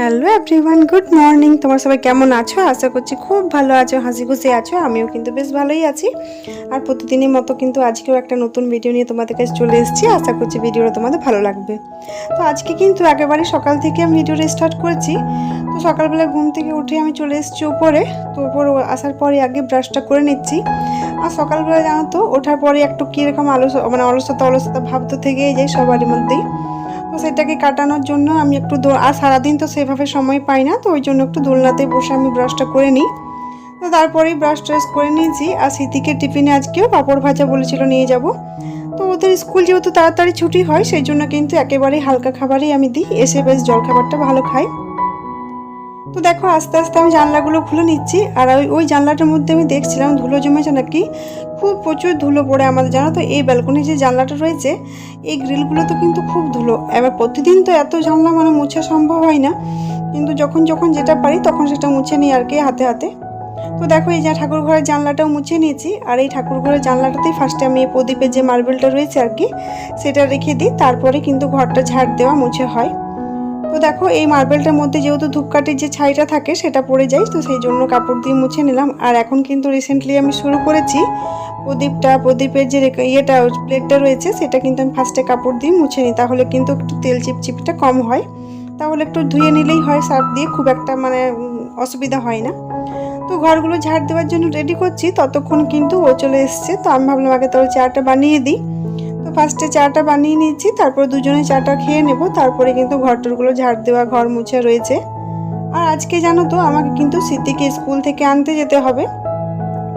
Hello everyone good morning তোমার সবাই কেমন আছো? আশা করছি খুব ভালো আছো হাসি খুশি আছো, আমিও কিন্তু বেশ ভালোই আছি। আর প্রতিদিনের মতো কিন্তু আজকেও একটা নতুন ভিডিও নিয়ে তোমাদের কাছে চলে এসেছি। আশা করছি ভিডিওটা তোমাদের ভালো লাগবে। তো আজকে কিন্তু একেবারে সকাল থেকে আমি ভিডিওটা স্টার্ট করেছি। তো সকালবেলা ঘুম থেকে উঠে আমি চলে এসেছি উপরে তো উপরে আসার পরে আগে ব্রাশটা করে নিচ্ছি। আর সকালবেলা জানো তো, ওঠার পরে একটু কীরকম আলস মানে অলসতা অলসতা ভাব তো থেকেই যায় সবারই মধ্যেই। তো সেটাকে কাটানোর জন্য আমি একটু আর সারাদিন তো সেভাবে সময় পাই না, তো ওই জন্য একটু দোলনাতে বসে আমি ব্রাশটা করে নিই। তো তারপরেই ব্রাশ ট্রেস করে নিয়েছি, আর স্মৃতিকে টিফিনে আজকেও পাঁপড় ভাজা বলেছিল নিয়ে যাব। তো ওদের স্কুল যেহেতু তাড়াতাড়ি ছুটি হয়, সেই জন্য কিন্তু একেবারেই হালকা খাবারই আমি দিই, এসে বেশ জলখাবারটা ভালো খাই। তো দেখো, আস্তে আস্তে আমি জানলাগুলো খুলে নিচ্ছি। আর ওই ওই জানলাটার মধ্যে আমি দেখছিলাম ধুলো জমেছে নাকি? খুব প্রচুর ধুলো পড়ে আমাদের, জানো তো? এই ব্যালকনি যে জানলাটা রয়েছে, এই গ্রিলগুলো তো কিন্তু খুব ধুলো। এবার প্রতিদিন তো এত জানলা মানে মোছা সম্ভব হয় না। কিন্তু যখন যখন যেটা পারি, তখন সেটা মুছে নিই আর কি হাতে হাতে। তো দেখো, এই যে ঠাকুর ঘরের জানলাটাও মুছে নিয়েছি। আর এই ঠাকুর ঘরের জানলাটাতেই ফার্স্টে আমি প্রদীপের যে মার্বেলটা রয়েছে আর কি, সেটা রেখে দিই। তারপরে কিন্তু ঘরটা ঝাড় দেওয়া, মুছে হয়। তো দেখো, এই মার্বেলটার মধ্যে যেহেতু ধূপকাঠির যে ছাইটা থাকে, সেটা পড়ে যায়, তো সেই জন্য কাপড় দিয়ে মুছে নিলাম। আর এখন কিন্তু রিসেন্টলি আমি শুরু করেছি প্রদীপটা। প্রদীপের যে ইয়েটা প্লেটটা রয়েছে, সেটা কিন্তু আমি ফার্স্টে কাপড় দিয়ে মুছে নিই। তাহলে কিন্তু একটু তেল চিপচিপটা কম হয়। তাহলে একটু ধুয়ে নিলেই হয়, সার্ফ দিয়ে খুব একটা মানে অসুবিধা হয় না। তো ঘরগুলো ঝাড় দেওয়ার জন্য রেডি করছি। ততক্ষণ কিন্তু ও চলে এসছে। তো আমি ভাবলাম আগে তোর চাটা বানিয়ে দিই। তো ফার্স্টে চাটা বানিয়ে নিচ্ছি তারপর দুজনে চাটা খেয়ে নেব, তারপরে কিন্তু ঘরটরগুলো ঝাড় দেওয়া, ঘর মুছে রয়েছে। আর আজকে জানো তো, আমাকে কিন্তু স্মৃতিকে স্কুল থেকে আনতে যেতে হবে।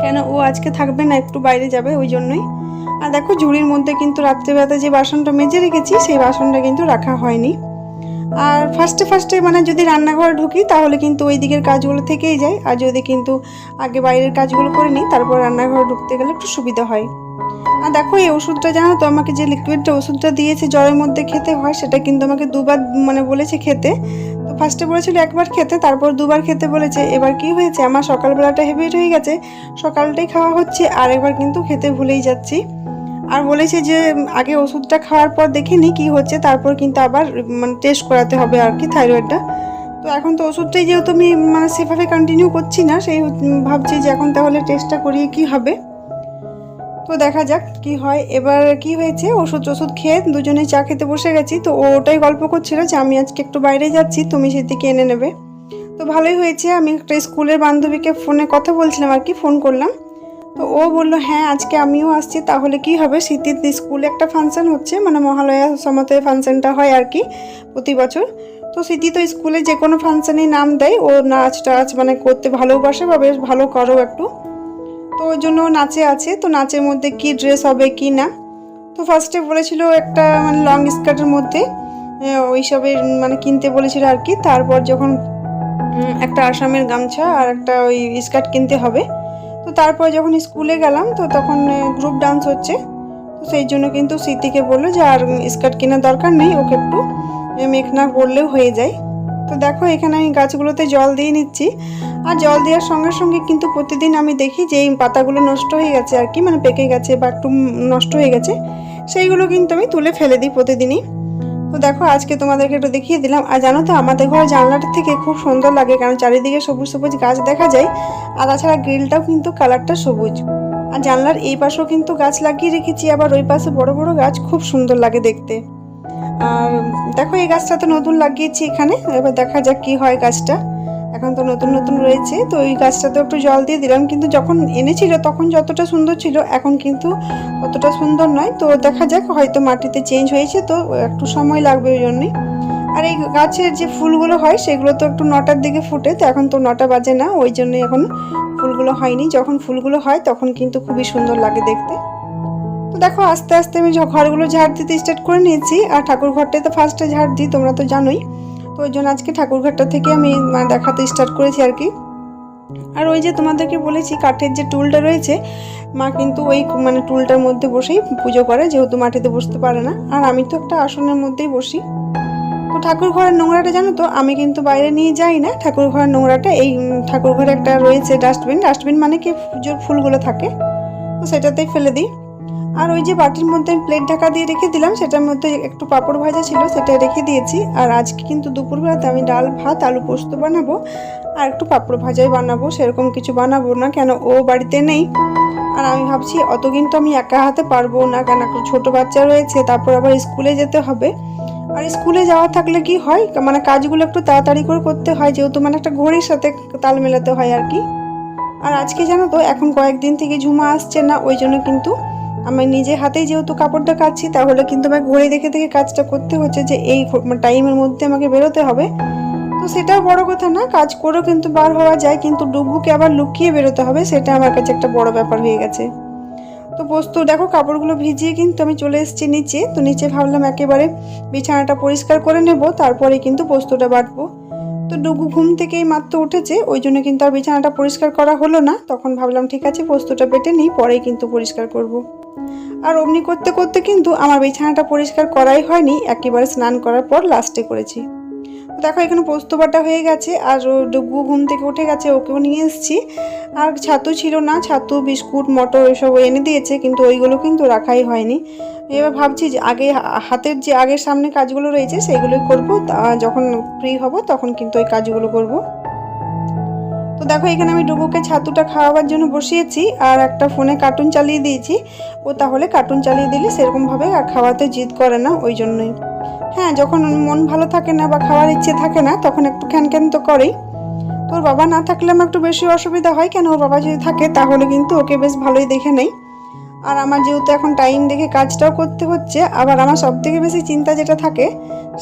কেন, ও আজকে থাকবে না, একটু বাইরে যাবে, ওই জন্যই। আর দেখো, ঝুড়ির মধ্যে কিন্তু রাত্রেবেলাতে যে বাসনটা মেজে রেখেছি, সেই বাসনটা কিন্তু রাখা হয়নি। আর ফার্স্টে ফার্স্টে মানে যদি রান্নাঘরে ঢুকি, তাহলে কিন্তু ওই দিকের কাজগুলো থেকেই যায়। আর যদি কিন্তু আগে বাইরের কাজগুলো করে নিই, তারপর রান্নাঘরে ঢুকতে গেলে একটু সুবিধা হয়। আর দেখো, এই ওষুধটা জানো তো, আমাকে যে লিকুইডটা ওষুধটা দিয়েছে, জ্বরের মধ্যে খেতে হয়, সেটা কিন্তু আমাকে দুবার মানে বলেছে খেতে। তো ফার্স্টে বলেছিল একবার খেতে, তারপর দুবার খেতে বলেছে। এবার কি হয়েছে, আমার সকালবেলাটা হেভি হয়ে গেছে, সকালটাই খাওয়া হচ্ছে, আর একবার কিন্তু খেতে ভুলেই যাচ্ছি। আর বলেছে যে, আগে ওষুধটা খাওয়ার পর দেখে নিই কী হচ্ছে, তারপর কিন্তু আবার মানে টেস্ট করাতে হবে আর কি থাইরয়েডটা তো এখন তো ওষুধটাই যেহেতু আমি মানে সেভাবে কন্টিনিউ করছি না, সেই ভাবছি যে এখন তাহলে টেস্টটা করিয়ে কি হবে। তো দেখা যাক কি হয়। এবার কি হয়েছে? ওষুধ ওষুধ খেয়ে দুজনে চা খেতে বসে গেছি। তো ওটাই গল্প করছিল যে, আমি আজকে একটু বাইরে যাচ্ছি, তুমি সেদিকে এনে নেবে। তো ভালোই হয়েছে। আমি একটা স্কুলের বান্ধবীকে ফোনে কথা বলছিলাম আর কি, ফোন করলাম। তো ও বলল হ্যাঁ আজকে আমিও আসছি, তাহলে কি হবে? শীতের স্কুলে একটা ফাংশন হচ্ছে মানে মহালয়া সমতে ফাংশনটা হয় আর কি, প্রতি বছর। তো স্মৃতি তো স্কুলে যে কোনো ফাংশানেই নাম দেয়। ও নাচ টাচ মানে করতে ভালোবাসে বা বেশ ভালো করো একটু। তো ওই জন্য নাচে আছে, তো নাচের মধ্যে কি ড্রেস হবে, কি না? তো ফার্স্টে বলেছিল একটা মানে লং স্কার্টের মধ্যে ওইসবের মানে কিনতে বলেছিল আর কি। তারপর যখন একটা আসামের গামছা আর একটা ওই স্কার্ট কিনতে হবে। তো তারপর যখন স্কুলে গেলাম, তো তখন গ্রুপ ডান্স হচ্ছে। তো সেই জন্য কিন্তু স্মৃতিকে বলল যে আর স্কার্ট কেনার দরকার নেই, ওকে একটু মেঘনা করলেও হয়ে যায়। তো দেখো, এখানে আমি গাছগুলোতে জল দিয়ে নিচ্ছি। আর জল দেওয়ার সঙ্গে সঙ্গে কিন্তু প্রতিদিন আমি দেখি যে এই পাতাগুলো নষ্ট হয়ে গেছে আর কি মানে পেকে গেছে বা একটু নষ্ট হয়ে গেছে। সেইগুলো কিন্তু আমি তুলে ফেলে দিই প্রতিদিনই। তো দেখো, আজকে তোমাদেরকে একটু দেখিয়ে দিলাম। আর জানো তো, আমাদের ঘরের জানলাটা থেকে খুব সুন্দর লাগে, কারণ চারিদিকে সবুজ সবুজ গাছ দেখা যায়। আর তাছাড়া গ্রিলটাও কিন্তু কালারটা সবুজ। আর জানলার এই পাশেও কিন্তু গাছ লাগিয়ে রেখেছি, আবার ওই পাশে বড় বড় গাছ খুব সুন্দর লাগে দেখতে। আর দেখো, এই গাছটা তো নতুন লাগিয়েছি এখানে। এবার দেখা যাক কি হয় গাছটা। এখন তো নতুন নতুন রয়েছে। তো ওই গাছটাতে একটু জল দিয়ে দিলাম। কিন্তু যখন এনেছিল, তখন যতটা সুন্দর ছিল, এখন কিন্তু ততটা সুন্দর নয়। তো দেখা যাক, হয়তো মাটিতে চেঞ্জ হয়েছে। তো একটু সময় লাগবে ওই জন্যে। আর এই গাছের যে ফুলগুলো হয়, সেগুলো তো একটু নটার দিকে ফুটে। তো এখন তো নটা বাজে না। ওই জন্যই এখন ফুলগুলো হয়নি। যখন ফুলগুলো হয়, তখন কিন্তু খুবই সুন্দর লাগে দেখতে। দেখো, আস্তে আস্তে আমি ঘরগুলো ঝাড় দিতে স্টার্ট করে নিয়েছি। আর ঠাকুর ঘরটাই তো ফার্স্টে ঝাড় দিই, তোমরা তো জানোই। তো ওই জন্য আজকে ঠাকুর ঘরটা থেকে আমি মানে দেখাতে স্টার্ট করেছি আর কি। আর ওই যে তোমাদেরকে বলেছি, কাঠের যে টুলটা রয়েছে, মা কিন্তু ওই মানে টুলটার মধ্যে বসেই পুজো করে, যেহেতু মাটিতে বসতে পারে না। আর আমি তো একটা আসনের মধ্যেই বসি। তো ঠাকুর ঘরের নোংরাটা জানো তো, আমি কিন্তু বাইরে নিয়ে যাই না। ঠাকুর ঘরের নোংরাটা এই ঠাকুর ঘরে একটা রয়েছে ডাস্টবিন ডাস্টবিন মানে কি, পুজোর ফুলগুলো থাকে। তো সেটাতেই ফেলে দিই। আর ওই যে বাটির মধ্যে আমি প্লেট ঢাকা দিয়ে রেখে দিলাম, সেটার মধ্যে একটু পাঁপড় ভাজা ছিল সেটা রেখে দিয়েছি। আর আজকে কিন্তু দুপুরবেলাতে আমি ডাল, ভাত, আলু পোস্ত বানাবো, আর একটু পাঁপড় ভাজাই বানাবো, সেরকম কিছু বানাবো না, কেন ও বাড়িতে নেই। আর আমি ভাবছি অত কিন্তু আমি একা হাতে পারব না, কেন একটা ছোট বাচ্চা রয়েছে, তারপর আবার স্কুলে যেতে হবে। আর স্কুলে যাওয়া থাকলে কি হয় মানে কাজগুলো একটু তাড়াতাড়ি করে করতে হয়, যেহেতু মানে একটা ঘড়ির সাথে তাল মেলাতে হয় আর কি। আর আজকে জানো তো, এখন কয়েকদিন থেকে ঝুমা আসছে না, ওই জন্য কিন্তু আমি নিজে হাতেই যেহেতু কাপড়টা কাচ্ছি তাহলে কিন্তু আমার ঘড়ি দেখে দেখে কাজটা করতে হচ্ছে যে এই টাইমের মধ্যে আমাকে বেরোতে হবে। তো সেটাও বড় কথা না, কাজ করেও কিন্তু বার হওয়া যায়, কিন্তু ডুবুকে আবার লুকিয়ে বেরোতে হবে, সেটা আমার কাছে একটা বড় ব্যাপার হয়ে গেছে। তো পোস্ত দেখো কাপড়গুলো ভিজিয়ে কিন্তু আমি চলে এসেছি নিচে, তো নিচে ভাবলাম একেবারে বিছানাটা পরিষ্কার করে নেব তারপরে কিন্তু পোস্তটা বাটবো তো ডুগু ঘুম থেকেই মাত্র উঠেছে, ওই জন্য কিন্তু আর বিছানাটা পরিষ্কার করা হলো না, তখন ভাবলাম ঠিক আছে পোস্তটা বেটে নিই, পরেই কিন্তু পরিষ্কার করব। আর অমনি করতে করতে কিন্তু আমার বিছানাটা পরিষ্কার করাই হয়নি, একেবারে স্নান করার পর লাস্টে করেছি। দেখো, এখানে পোস্ত বাটা হয়ে গেছে, আর ও ডুগু ঘুম থেকে উঠে গেছে, ওকেও নিয়ে এসেছি। আর ছাতু ছিল না, ছাতু, বিস্কুট, মটর এসব এনে দিয়েছে, কিন্তু ওইগুলো কিন্তু রাখাই হয়নি। এবার ভাবছি যে আগে হাতের যে আগের সামনে কাজগুলো রয়েছে সেইগুলোই করব যখন ফ্রি হব, তখন কিন্তু ওই কাজগুলো করব। তো দেখো, এখানে আমি ডুবুকে ছাতুটা খাওয়াবার জন্য বসিয়েছি আর একটা ফোনে কার্টুন চালিয়ে দিয়েছি। ও তাহলে কার্টুন চালিয়ে দিলে সেরকমভাবে আর খাওয়াতে জিদ করে না, ওই জন্যই। হ্যাঁ যখন মন ভালো থাকে না বা খাওয়ার ইচ্ছে থাকে না, তখন একটু খ্যান তো করেই। তোর বাবা না থাকলে আমার একটু বেশি অসুবিধা হয় কেন? ওর বাবা যদি থাকে, তাহলে কিন্তু ওকে বেশ ভালোই দেখে নেই। আর আমার যেহেতু এখন টাইম দেখে কাজটাও করতে হচ্ছে, আবার আমার সব থেকে বেশি চিন্তা যেটা থাকে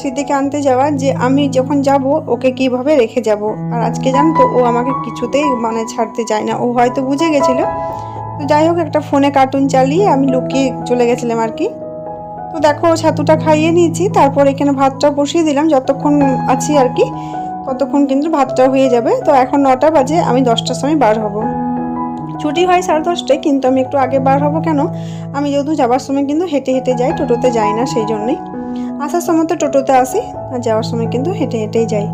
সেদিকে আনতে যাওয়া যে আমি যখন যাব, ওকে কীভাবে রেখে যাব? আর আজকে জানতো, ও আমাকে কিছুতেই মানে ছাড়তে চায় না। ও হয়তো বুঝে গেছিল। তো যাই হোক, একটা ফোনে কার্টুন চালিয়ে আমি লুকিয়ে চলে গেছিলাম আর কি। তো দেখো, ছাতুটা খাইয়ে নিয়েছি, তারপর এখানে ভাতটা বসিয়ে দিলাম, যতক্ষণ আছি আর কি, ততক্ষণ কিন্তু ভাতটা হয়ে যাবে। তো এখন নটা বাজে, আমি দশটার সময় বার হব। ছুটি হয় সাড়ে দশটায়, কিন্তু আমি একটু আগে বার হব কেন? আমি যেহেতু যাবার সময় কিন্তু হেঁটে হেঁটে যাই, টোটোতে যাই না সেই জন্যই। আসার সময় তো টোটোতে আসি, আর যাওয়ার সময় কিন্তু হেঁটে হেঁটেই যাই।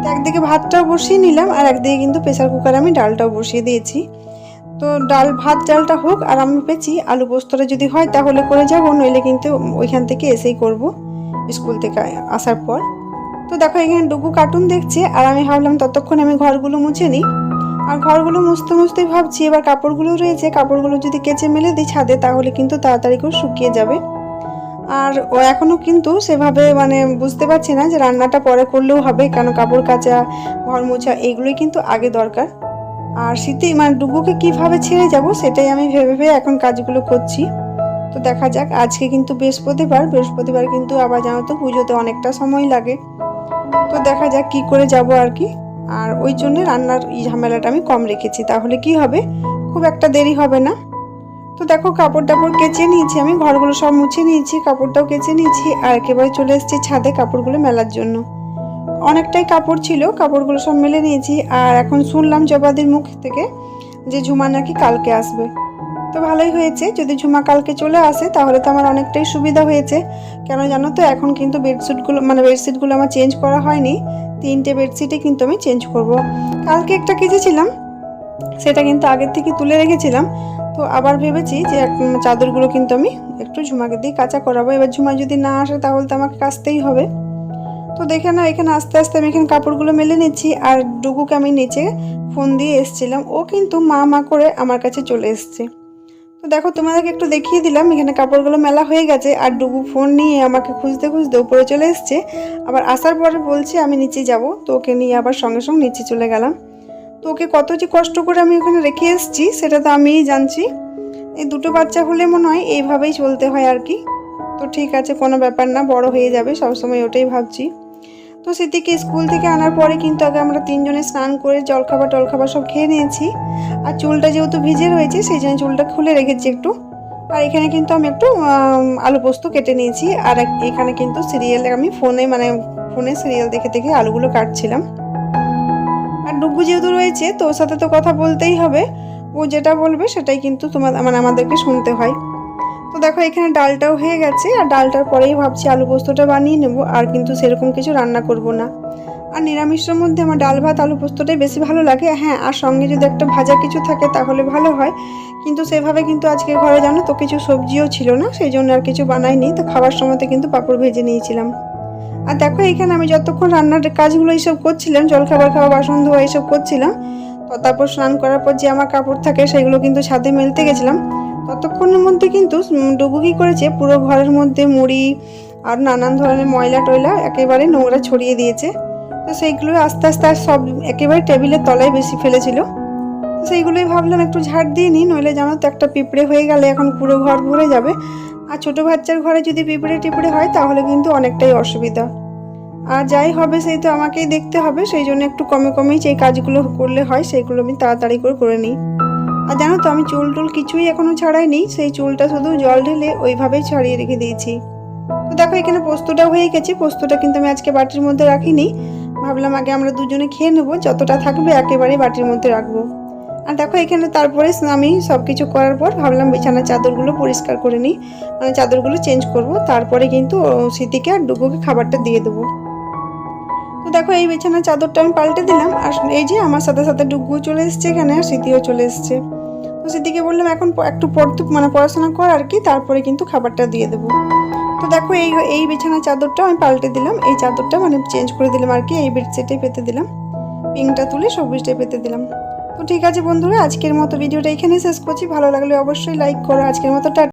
তো একদিকে ভাতটাও বসিয়ে নিলাম, আর একদিকে কিন্তু প্রেশার কুকারে আমি ডালটাও বসিয়ে দিয়েছি। তো ডাল, ভাত, ডালটা হোক, আর আমি পেছি আলু পোস্তটা যদি হয় তাহলে করে যাব, নইলে কিন্তু ওইখান থেকে এসেই করব স্কুল থেকে আসার পর। তো দেখো এখানে ডুগু কার্টুন দেখছে, আর আমি ভাবলাম ততক্ষণ আমি ঘরগুলো মুছে নিই। আর ঘরগুলো মুছতে মুছতেই ভাবছি, এবার কাপড়গুলো রয়েছে, কাপড়গুলো যদি কেচে মেলে দিই ছাদে, তাহলে কিন্তু তাড়াতাড়ি করে শুকিয়ে যাবে। আর ও এখনও কিন্তু সেভাবে মানে বুঝতে পারছি না যে রান্নাটা পরে করলেও হবে, কেন কাপড় কাচা, ঘর মোছা এইগুলোই কিন্তু আগে দরকার। আর শীতে মানে ডুবুকে কীভাবে ছেড়ে যাব, সেটাই আমি ভেবে ভেবে এখন কাজগুলো করছি। তো দেখা যাক, আজকে কিন্তু বৃহস্পতিবার বৃহস্পতিবার কিন্তু আবার জানো তো পুজোতে অনেকটা সময় লাগে। তো দেখা যাক কি করে যাব আর কি। আর ওই জন্য রান্নার ঝামেলাটা আমি কম রেখেছি। তাহলে কি হবে? খুব একটা দেরি হবে না। তো দেখো কাপড় টাপড় কেচে নিয়েছি আমি, ঘরগুলো সব মুছে নিয়েছি, কাপড়টাও কেচে নিয়েছি, আর একেবারে চলে এসেছি ছাদে কাপড়গুলো মেলার জন্য। অনেকটাই কাপড় ছিল, কাপড়গুলো সব মেলে নিয়েছি, আর এখন শুনলাম জবাদির মুখ থেকে যে ঝুমা নাকি কালকে আসবে। তো ভালোই হয়েছে। যদি ঝুমা কালকে চলে আসে, তাহলে তো আমার অনেকটাই সুবিধা হয়েছে। কেন জানো তো, এখন কিন্তু বেডশিটগুলো মানে বেডশিটগুলো আমার চেঞ্জ করা হয়নি। তিনটে বেডশিটে কিন্তু আমি চেঞ্জ করব। কালকে একটা কেচেছিলাম, সেটা কিন্তু আগের থেকে তুলে রেখেছিলাম। তো আবার ভেবেছি যে চাদরগুলো কিন্তু আমি একটু ঝুমাকে দিয়ে কাঁচা করাবো। এবার ঝুমা যদি না আসে, তাহলে তো আমাকে কাচতেই হবে। তো দেখে না এখানে আস্তে আস্তে আমি এখানে কাপড়গুলো মেলে নিচ্ছি। আর ডুগুকে আমি নিচে ফোন দিয়ে এসছিলাম। ও কিন্তু মা মা করে আমার কাছে চলে এসছে। তো দেখো, তোমাদেরকে একটু দেখিয়ে দিলাম, এখানে কাপড়গুলো মেলা হয়ে গেছে আর ডুগু ফোন নিয়ে আমাকে খুঁজতে খুঁজতে উপরে চলে এসছে। আবার আসার পরে বলছে আমি নিচে যাব, তো ওকে নিয়ে আবার সঙ্গে সঙ্গে নিচে চলে গেলাম। তো ওকে কত যে কষ্ট করে আমি ওখানে রেখে এসেছি, সেটা তো আমিই জানছি। এই দুটো বাচ্চা হলে মনে হয় এইভাবেই চলতে হয় আর কি। তো ঠিক আছে, কোনো ব্যাপার না, বড় হয়ে যাবে, সবসময় ওটাই ভাবছি। তো স্মৃতিকে স্কুল থেকে আনার পরে কিন্তু আগে আমরা তিনজনে স্নান করে জলখাবার টলখাবার সব খেয়ে নিয়েছি। আর চুলটা যেহেতু ভিজে রয়েছে, সেই জন্য চুলটা খুলে রেখেছি একটু। আর এখানে কিন্তু আমি একটু আলু পোস্ত কেটে নিয়েছি। আর এখানে কিন্তু সিরিয়াল আমি ফোনে মানে ফোনে সিরিয়াল দেখে দেখে আলুগুলো কাটছিলাম। আর ডুগু যেহেতু রয়েছে তো ওর সাথে তো কথা বলতেই হবে। ও যেটা বলবে সেটাই কিন্তু তোমার মানে আমাদেরকে শুনতে হয়। তো দেখো, এখানে ডালটাও হয়ে গেছে, আর ডালটার পরেই ভাবছি আলু পোস্তটা বানিয়ে নেব, আর কিন্তু সেরকম কিছু রান্না করব না। আর নিরামিষের মধ্যে আমার ডাল ভাত, আলু পোস্তটাই বেশি ভালো লাগে। হ্যাঁ আর সঙ্গে যদি একটা ভাজা কিছু থাকে তাহলে ভালো হয়। কিন্তু সেভাবে কিন্তু আজকে ঘরে জানো তো কিছু সবজিও ছিল না, সেই জন্য আর কিছু বানাইনি। তো খাবার সময়তে কিন্তু পাঁপড় ভেজে নিয়েছিলাম। আর দেখো, এখানে আমি যতক্ষণ রান্নার কাজগুলো এইসব করছিলাম, জলখাবার খাওয়া, বাসন ধোয়া এইসব করছিলাম, তো তারপর স্নান করার পর যে আমার কাপড় থাকে, সেগুলো কিন্তু ছাদে মেলতে গেছিলাম। ততক্ষণের মধ্যে কিন্তু ডুবু কি করেছে? পুরো ঘরের মধ্যে মুড়ি আর নানান ধরনের ময়লা টয়লা একেবারে নোংরা ছড়িয়ে দিয়েছে। তো সেইগুলো আস্তে আস্তে আর সব একেবারে টেবিলের তলায় বেশি ফেলেছিল। তো সেইগুলোই ভাবলাম একটু ঝাড় দিয়ে নিই, নইলে জানো তো একটা পিঁপড়ে হয়ে গেলে এখন পুরো ঘর ভরে যাবে। আর ছোটো বাচ্চার ঘরে যদি পিঁপড়ে টিপড়ে হয় তাহলে কিন্তু অনেকটাই অসুবিধা। আর যাই হবে সেই তো আমাকেই দেখতে হবে, সেই জন্য একটু কমে কমেই যে কাজগুলো করলে হয় সেইগুলো আমি তাড়াতাড়ি করে করে নিই। আর জানো তো, আমি চুল টুল কিছুই এখনও ছাড়াইনি, সেই চুলটা শুধু জল ঢেলে ওইভাবেই ছাড়িয়ে রেখে দিয়েছি। তো দেখো, এখানে পোস্তটা হয়ে গেছে, পোস্তটা কিন্তু আমি আজকে বাটির মধ্যে রাখিনি। ভাবলাম আগে আমরা দুজনে খেয়ে নেব, যতটা থাকবে একেবারে বাটির মধ্যে রাখব। আর দেখো, এখানে তারপরে আমি সব কিছু করার পর ভাবলাম বিছানার চাদরগুলো পরিষ্কার করে নিই মানে চাদরগুলো চেঞ্জ করব, তারপরে কিন্তু স্মৃতিকে আর ডুগুকে খাবারটা দিয়ে দেবো। তো দেখো, এই বিছানার চাদরটা আমি পাল্টে দিলাম, আর এই যে আমার সাথে সাথে ডুগু চলে এসছে এখানে, আর স্মৃতিও চলে এসছে। তো দিকে বললাম, এখন একটু পড়তে মানে পড়াশোনা কর আর কি, তারপরে কিন্তু খাবারটা দিয়ে দেবো। তো দেখো এই এই বিছানার চাদরটা আমি পাল্টে দিলাম। এই চাদরটা মানে চেঞ্জ করে দিলাম আর কি, এই বেডশিটে পেতে দিলাম। পিঙ্কটা তুলে সবুজটাই পেতে দিলাম। তো ঠিক আছে বন্ধুরা, আজকের মতো ভিডিওটা এখানেই শেষ করছি। ভালো লাগলে অবশ্যই লাইক করো। আজকের মতো টা